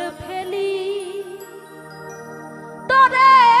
ফেলি। তরে